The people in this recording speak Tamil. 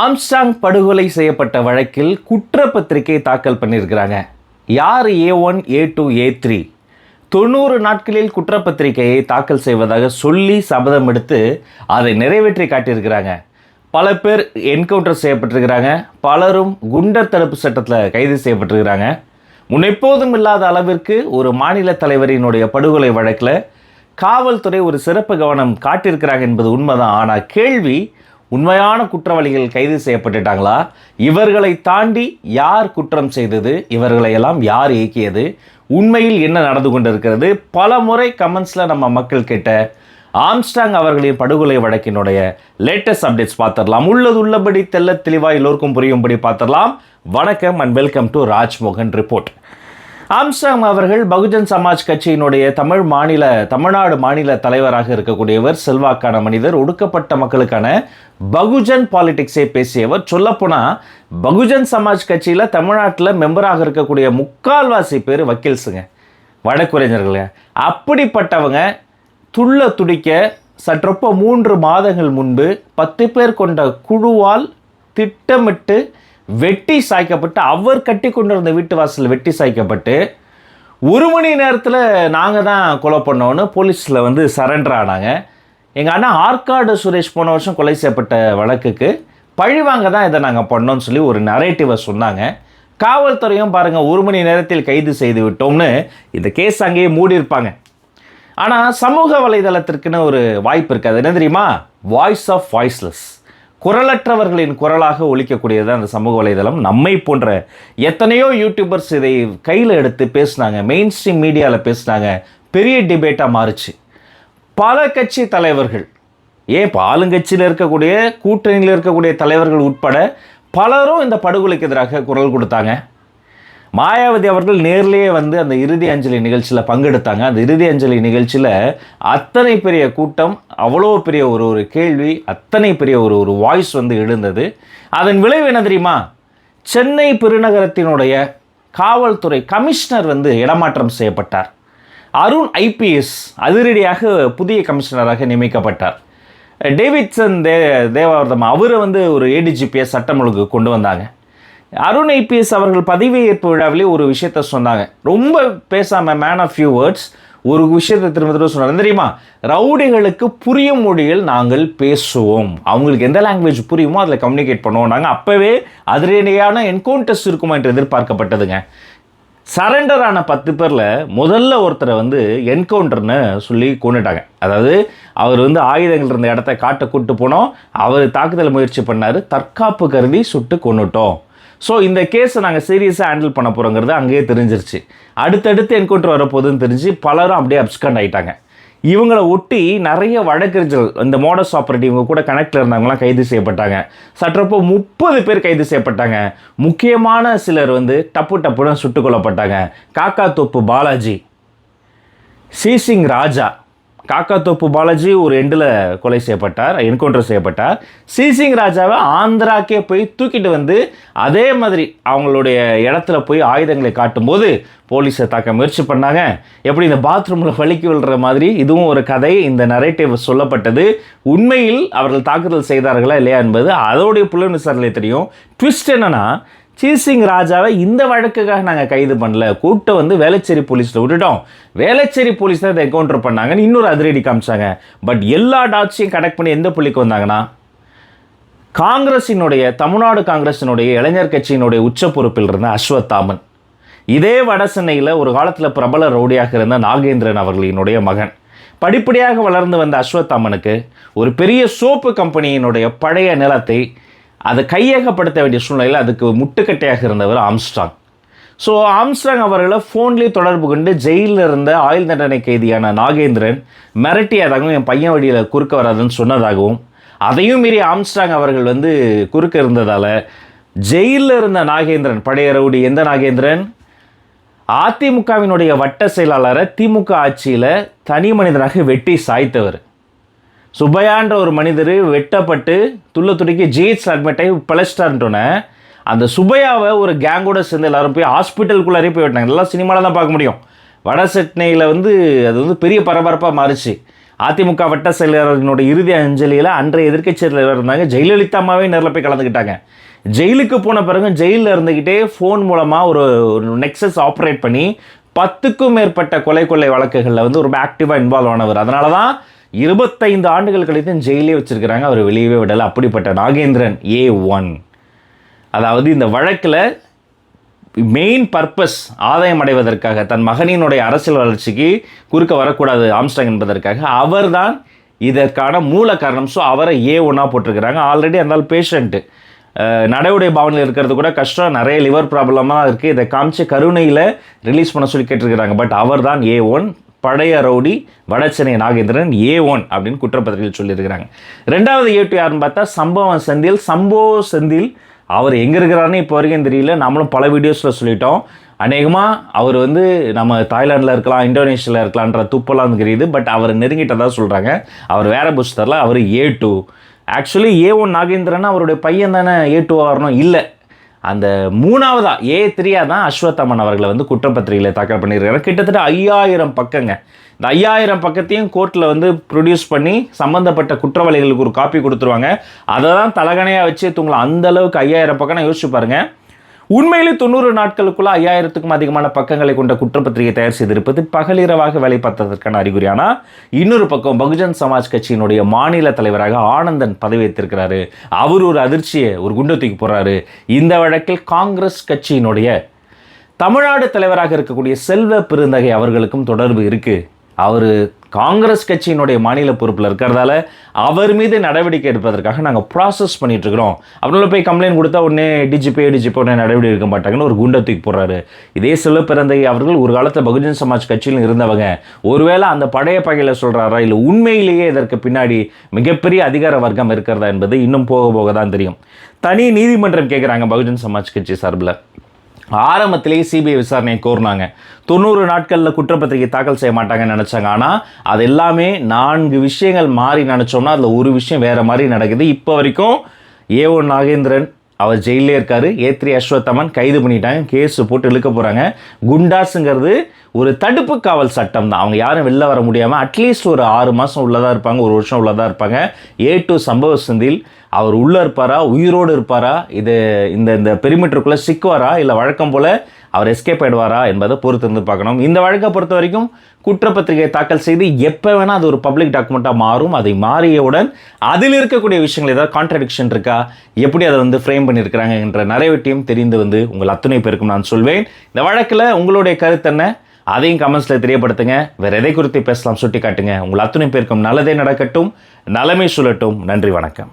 ஆம்ஸ்டாங் படுகொலை செய்யப்பட்ட வழக்கில் குற்றப்பத்திரிகை தாக்கல் பண்ணியிருக்கிறாங்க. யார் A one A two A three? தொண்ணூறு நாட்களில் குற்றப்பத்திரிகையை தாக்கல் செய்வதாக சொல்லி சபதம் எடுத்து அதை நிறைவேற்றி காட்டியிருக்கிறாங்க. பல பேர் என்கவுண்டர் செய்யப்பட்டிருக்கிறாங்க. பலரும் குண்டர் தடுப்பு சட்டத்தில் கைது செய்யப்பட்டிருக்கிறாங்க. முன்னெப்போதும் இல்லாத அளவிற்கு ஒரு மாநில தலைவரினுடைய படுகொலை வழக்கில் காவல்துறை ஒரு சிறப்பு கவனம் காட்டியிருக்கிறாங்க என்பது உண்மைதான். ஆனால் கேள்வி உண்மையான குற்றவாளிகள் கைது செய்யப்பட்டுட்டாங்களா? இவர்களை தாண்டி யார் குற்றம் செய்தது? இவர்களை எல்லாம் யார் இயக்கியது? உண்மையில் என்ன நடந்து கொண்டிருக்கிறது? பல முறை கமெண்ட்ஸில் நம்ம மக்கள் கேட்ட ஆம்ஸ்டாங் அவர்களின் படுகொலை வழக்கினுடைய லேட்டஸ்ட் அப்டேட்ஸ் பார்த்துடலாம். உள்ளது உள்ளபடி தெல்ல தெளிவாக எல்லோருக்கும் புரியும்படி பார்த்துடலாம். வணக்கம் and welcome to Rajmohan report ஆம்சாங் அவர்கள் பகுஜன் சமாஜ் கட்சியினுடைய தமிழ் மாநில தமிழ்நாடு மாநில தலைவராக இருக்கக்கூடியவர் செல்வாக்கான மனிதர் ஒடுக்கப்பட்ட மக்களுக்கான பகுஜன் பாலிடிக்ஸை பேசியவர். சொல்லப்போனால் பகுஜன் சமாஜ் கட்சியில் தமிழ்நாட்டில் மெம்பராக இருக்கக்கூடிய முக்கால்வாசி பேர் வக்கீல்ஸுங்க. வழக்குரைஞர்களுங்க. அப்படிப்பட்டவங்க துள்ள துடிக்க சற்றொப்ப மூன்று மாதங்கள் முன்பு பத்து பேர் கொண்ட குழுவால் திட்டமிட்டு வெட்டி சாய்க்கப்பட்டு அவர் கட்டி கொண்டிருந்த வீட்டு வாசலில் வெட்டி சாய்க்கப்பட்டு ஒரு மணி நேரத்தில் நாங்கள் தான் கொலை பண்ணோன்னு போலீஸில் வந்து சரண்டர் ஆனாங்க. எங்கள் அண்ணா ஆற்காடு சுரேஷ் போன வருஷம் கொலை செய்யப்பட்ட வழக்குக்கு பழிவாங்க தான் இதை நாங்கள் பண்ணோம்னு சொல்லி ஒரு நரேட்டிவை சொன்னாங்க. காவல்துறையும் பாருங்கள் ஒரு மணி நேரத்தில் கைது செய்து விட்டோம்னு இந்த கேஸ் அங்கேயே மூடியிருப்பாங்க ஆனால் சமூக வலைதளத்திற்குன்னு ஒரு வாய்ப்பு இருக்குது அது என்ன தெரியுமா? வாய்ஸ் ஆஃப் வாய்ஸ்லெஸ் குரலற்றவர்களின் குரலாக ஒழிக்கக்கூடியது அந்த சமூக வலைதளம். நம்மை போன்ற எத்தனையோ யூடியூபர்ஸ் இதை கையில் எடுத்து பேசினாங்க. மெயின் ஸ்ட்ரீம் மீடியாவில் பேசினாங்க. பெரிய டிபேட்டாக மாறுச்சு. பல கட்சி தலைவர்கள் ஏன் இப்போ ஆளுங்கட்சியில் இருக்கக்கூடிய கூட்டணியில் இருக்கக்கூடிய தலைவர்கள் உட்பட பலரும் இந்த படுகொலைக்கு எதிராக குரல் கொடுத்தாங்க. மாயாவதி அவர்கள் நேர்லேயே வந்து அந்த இறுதி அஞ்சலி நிகழ்ச்சியில் பங்கெடுத்தாங்க. அந்த இறுதி அஞ்சலி நிகழ்ச்சியில் அத்தனை பெரிய கூட்டம் அவ்வளோ பெரிய ஒரு ஒரு கேள்வி அத்தனை பெரிய ஒரு ஒரு வாய்ஸ் வந்து எழுந்தது. அதன் விளைவு என்ன தெரியுமா? சென்னை பெருநகரத்தினுடைய காவல்துறை கமிஷனர் வந்து இடமாற்றம் செய்யப்பட்டார். அருண் ஐபிஎஸ் அதிரடியாக புதிய கமிஷனராக நியமிக்கப்பட்டார். டேவிட்சன் தே தேவாவர்தம் அவரை வந்து ஒரு ஏடிஜிபியை சட்டம் ஒழுங்கு கொண்டு வந்தாங்க. அருண் ஐபிஎஸ் அவர்கள் பதவியேற்பு விழாவிலே ஒரு விஷயத்த சொன்னாங்க. ரொம்ப பேசாமல் மேன் ஆஃப் ஃபியூ வேர்ட்ஸ் ஒரு விஷயத்தை திரும்ப திரும்ப சொன்னார். தெரியுமா? ரவுடிகளுக்கு புரியும் மொழியில் நாங்கள் பேசுவோம். அவங்களுக்கு எந்த லாங்குவேஜ் புரியுமோ அதில் கம்யூனிகேட் பண்ணுவோம். நாங்கள் அப்போவே அதிரடியான என்கவுண்டர்ஸ் இருக்குமா என்று எதிர்பார்க்கப்பட்டதுங்க. சரண்டர் ஆன பத்து பேரில் முதல்ல ஒருத்தரை வந்து என்கவுண்டர்னு சொல்லி கொண்டுட்டாங்க. அதாவது அவர் வந்து ஆயுதங்கள் இருந்த இடத்த காட்ட கூட்டு போனோம். அவர் தாக்குதல் முயற்சி பண்ணார். தற்காப்பு கருதி சுட்டு கொண்டுட்டோம் ஸோ இந்த கேஸை நாங்கள் சீரியஸாக ஹேண்டில் பண்ண போகிறோங்கிறது அங்கேயே தெரிஞ்சிருச்சு. அடுத்தடுத்து என்கவுண்டர் வரப்போகுதுன்னு தெரிஞ்சு பலரும் அப்படியே அப்ஸ்கண்ட் ஆகிட்டாங்க இவங்களை ஒட்டி நிறைய வழக்கறிஞர்கள் இந்த மோடஸ் ஆப்ரேட்டிவ் இவங்க கூட கனெக்டில் இருந்தவங்களாம் கைது செய்யப்பட்டாங்க. சற்றப்போ முப்பது பேர் கைது செய்யப்பட்டாங்க. முக்கியமான சிலர் வந்து டப்பு டப்புன்னு சுட்டுக் கொல்லப்பட்டாங்க. காக்கா தோப்பு பாலாஜி சீசிங் ராஜா காக்காத்தோப்பு பாலாஜி ஒரு எண்டில் கொலை செய்யப்பட்டார் என்கவுண்டர் செய்யப்பட்டார். சீசிங் ராஜாவை ஆந்திராக்கே போய் தூக்கிட்டு வந்து அதே மாதிரி அவங்களுடைய இடத்துல போய் ஆயுதங்களை காட்டும்போது போலீஸை தாக்க முயற்சி பண்ணாங்க. எப்படி இந்த பாத்ரூமில் வலிக்கு விழுற மாதிரி இதுவும் ஒரு கதை இந்த நரேட்டிவ் சொல்லப்பட்டது. உண்மையில் அவர்கள் தாக்குதல் செய்தார்களா இல்லையா என்பது அதோடைய புலன் விசாரணை தெரியும். ட்விஸ்ட் என்னென்னா சீசிங் ராஜாவை இந்த வழக்குக்காக நாங்கள் கைது பண்ணல. கூட்டம் வந்து வேளச்சேரி போலீஸில் விட்டுட்டோம். வேளச்சேரி போலீஸ் தான் இதை என்கவுண்டர் பண்ணாங்கன்னு இன்னொரு அதிரடி காமிச்சாங்க. பட் எல்லா டாட்ஸையும் கனெக்ட் பண்ணி எந்த புள்ளிக்கு வந்தாங்கன்னா காங்கிரஸினுடைய தமிழ்நாடு காங்கிரஸினுடைய இளைஞர் கட்சியினுடைய உச்ச பொறுப்பில் இருந்த அஸ்வத்தாமன் இதே வட சென்னையில் ஒரு காலத்தில் பிரபல ரவுடியாக இருந்த நாகேந்திரன் அவர்களினுடைய மகன். படிப்படியாக வளர்ந்து வந்த அஸ்வத்தாமனுக்கு ஒரு பெரிய சோப்பு கம்பெனியினுடைய பழைய நிலத்தை அதை கையகப்படுத்த வேண்டிய சூழ்நிலையில் அதுக்கு முட்டுக்கட்டையாக இருந்தவர் ஆம்ஸ்ட்ராங். ஸோ ஆம்ஸ்ட்ராங் அவர்களை ஃபோன்லேயே தொடர்பு கொண்டு ஜெயிலில் இருந்த ஆயுள் தண்டனை கைதியான நாகேந்திரன் மிரட்டியதாகவும் என் பையன் வழியில் குறுக்க வராதுன்னு சொன்னதாகவும் அதையும் மீறி ஆம்ஸ்ட்ராங் அவர்கள் வந்து குறுக்க இருந்ததால் ஜெயிலில் இருந்த நாகேந்திரன் பழைய ரவுடி எந்த நாகேந்திரன்? அதிமுகவினுடைய வட்ட செயலாளரை திமுக ஆட்சியில் தனி மனிதனாக வெட்டி சாய்த்தவர். சுப்பையான்ற ஒரு மனிதர் வெட்டப்பட்டு துள்ள துடிக்கி ஜிஹெச் அட்மிட் ஆகி பிழைச்சிட்டார்ன்ட்டோன்னே அந்த சுபையாவை ஒரு கேங்கோட சேர்ந்து எல்லாரும் போய் ஹாஸ்பிட்டலுக்குள்ளாரே போய் விட்டாங்க இதெல்லாம் சினிமாவில் தான் பார்க்க முடியும். வட சென்னையில் வந்து அது வந்து பெரிய பரபரப்பாக மாறிச்சு. அதிமுக வட்ட செயலாளர்களோட இறுதி அஞ்சலியில் அன்றைய எதிர்க்கட்சி தலைவர் இருந்தாங்க. ஜெயலலிதா அம்மாவே நேரில் போய் கலந்துக்கிட்டாங்க. ஜெயிலுக்கு போன பிறகு ஜெயிலில் இருந்துக்கிட்டே ஃபோன் மூலமாக ஒரு நெக்ஸஸ் ஆப்ரேட் பண்ணி பத்துக்கும் மேற்பட்ட கொலை கொள்ளை வழக்குகளில் வந்து ரொம்ப ஆக்டிவாக இன்வால்வ் ஆனவர். அதனால தான் இருபத்தைந்து ஆண்டுகள் கழித்து ஜெயிலே வச்சிருக்கிறாங்க. அவர் வெளியவே விடலை. அப்படிப்பட்ட நாகேந்திரன் ஏ ஒன் அதாவது இந்த வழக்கில் மெயின் பர்பஸ் ஆதாயம் அடைவதற்காக தன் மகனினுடைய அரசியல் வளர்ச்சிக்கு குறுக்க வரக்கூடாது ஆம்ஸ்டாங் என்பதற்காக அவர்தான் இதற்கான மூல காரணம். ஸோ அவரை ஏ ஒன்றா போட்டிருக்கிறாங்க. ஆல்ரெடி அந்த பேஷண்ட்டு நடைவுடைய பவனில் இருக்கிறது கூட கஷ்டம். நிறைய லிவர் ப்ராப்ளமாக இருக்குது இதை காமிச்சு கருணையில் ரிலீஸ் பண்ண சொல்லி கேட்டிருக்கிறாங்க. பட் அவர் தான் ஏ ஒன் பழைய rowdy Vadachennai Nagendran A one அப்படின்னு குற்றப்பத்திரிகையில் சொல்லியிருக்கிறாங்க. ரெண்டாவது ஏ டூ யாருன்னு பார்த்தா சம்பவம் செந்தில். சம்போ செந்தில் அவர் எங்கே இருக்கிறாருன்னு இப்போ வரைக்கும் தெரியல. நம்மளும் பல வீடியோஸில் சொல்லிட்டோம். அநேகமாக அவர் வந்து நம்ம தாய்லாண்டில் இருக்கலாம் இந்தோனேஷியாவில் இருக்கலான்ற துப்பெல்லாம் தெரியுது. பட் அவர் நெருங்கிட்டதா சொல்கிறாங்க அவர் வேறு புஷ் தரல. அவர் A two actually A one Nagendran அவருடைய பையன் தானே ஏ டூ வரணும் இல்லை. அந்த மூணாவதா ஏ த்ரீயா தான் அஸ்வத்தமன் அவர்களை வந்து குற்றப்பத்திரிகையில் தாக்கல் பண்ணியிருக்காரு. கிட்டத்தட்ட ஐயாயிரம் பக்கங்க. இந்த ஐயாயிரம் பக்கத்தையும் கோர்ட்டில் வந்து ப்ரொடியூஸ் பண்ணி சம்மந்தப்பட்ட குற்றவாளிகளுக்கு ஒரு காப்பி கொடுத்துருவாங்க. அதை தான் தலகணையாக வச்சு தூங்கலாம். அந்த அளவுக்கு ஐயாயிரம் பக்கம்னா யோசிச்சு பாருங்கள் உண்மையிலே தொண்ணூறு நாட்களுக்குள்ள ஐயாயிரத்துக்கும் அதிகமான பக்கங்களை கொண்ட குற்றப்பத்திரிகை தயார் செய்திருப்பது பகலிரவாக வேலை பார்த்ததற்கான அறிகுறி. ஆனால் இன்னொரு பக்கம் பகுஜன் சமாஜ் கட்சியினுடைய மாநில தலைவராக ஆனந்தன் பதவியேற்றிருக்கிறாரு. அவர் ஒரு அதிர்ச்சியை ஒரு குண்டத்துக்கு போகிறாரு இந்த வழக்கில் காங்கிரஸ் கட்சியினுடைய தமிழ்நாடு தலைவராக இருக்கக்கூடிய செல்வ பெருந்தகை அவர்களுக்கும் தொடர்பு இருக்குது அவர் காங்கிரஸ் கட்சியினுடைய மாநில பொறுப்பில் இருக்கிறதால அவர் மீது நடவடிக்கை எடுப்பதற்காக நாங்கள் ப்ராசஸ் பண்ணிட்டு இருக்கிறோம். அவங்கள போய் கம்ப்ளைண்ட் கொடுத்தா உடனே டிஜிபி டிஜிபி உடனே நடவடிக்கை எடுக்க மாட்டாங்கன்னு ஒரு குண்டை தூக்கி போடுறாரு. இதே செல்வ பிறந்தகை அவர்கள் ஒரு காலத்தில் பகுஜன் சமாஜ் கட்சியில் இருந்தவங்க. ஒருவேளை அந்த பழைய பகையில் சொல்கிறாரா இல்லை உண்மையிலேயே இதற்கு பின்னாடி மிகப்பெரிய அதிகார வர்க்கம் இருக்கிறதா என்பது இன்னும் போக போக தான் தெரியும். தனி நீதிமன்றம் கேட்குறாங்க பகுஜன் சமாஜ் கட்சி சார்பில். ஆரம்பத்திலேயே சிபிஐ விசாரணையை கோர்னாங்க. தொண்ணூறு நாட்களில் குற்றப்பத்திரிகை தாக்கல் செய்ய மாட்டாங்கன்னு நினச்சாங்க. ஆனால் அது எல்லாமே நான்கு விஷயங்கள் மாறி நினச்சோம்னா அதில் ஒரு விஷயம் வேறு மாதிரி நடக்குது. இப்போ வரைக்கும் ஏ ஒன் நாகேந்திரன் அவர் ஜெயிலே இருக்காரு. ஏ அஸ்வத்தமன் கைது பண்ணிட்டாங்க. கேஸ் போட்டு இழுக்க போகிறாங்க குண்டாஸுங்கிறது ஒரு தடுப்பு காவல் சட்டம் தான். அவங்க யாரும் வெளில வர முடியாமல் அட்லீஸ்ட் ஒரு ஆறு மாதம் உள்ளதாக இருப்பாங்க ஒரு வருஷம் உள்ளதாக இருப்பாங்க. ஏ டு சம்பவ சந்தில் அவர் உள்ளே இருப்பாரா? உயிரோடு இருப்பாரா? இது இந்த இந்த பெரிமீட்டருக்குள்ளே சிக்குவாரா? இல்லை வழக்கம் போல் அவர் எஸ்கேப் ஆயிடுவாரா என்பதை பொறுத்து இருந்து பார்க்கணும். இந்த வழக்கை பொறுத்த வரைக்கும் குற்றப்பத்திரிகை தாக்கல் செய்து எப்போ வேணால் அது ஒரு பப்ளிக் டாக்குமெண்ட்டாக மாறும். அதை மாறியவுடன் அதில் இருக்கக்கூடிய விஷயங்கள் ஏதாவது கான்ட்ரடிக்ஷன் இருக்கா? எப்படி அதை வந்து ஃப்ரேம் பண்ணியிருக்கிறாங்க என்ற நிறைவேட்டியும் தெரிந்து வந்து உங்கள் அத்துணை பேருக்கும் நான் சொல்வேன். இந்த வழக்கில் உங்களுடைய கருத்து என்ன? அதையும் கமெண்ட்ஸில் தெரியப்படுத்துங்க. வேறு எதை குறித்து பேசலாம்? சுட்டி காட்டுங்க உங்கள் அத்துணை பேருக்கும் நல்லதே நடக்கட்டும். நலமே சொல்லட்டும் நன்றி வணக்கம்.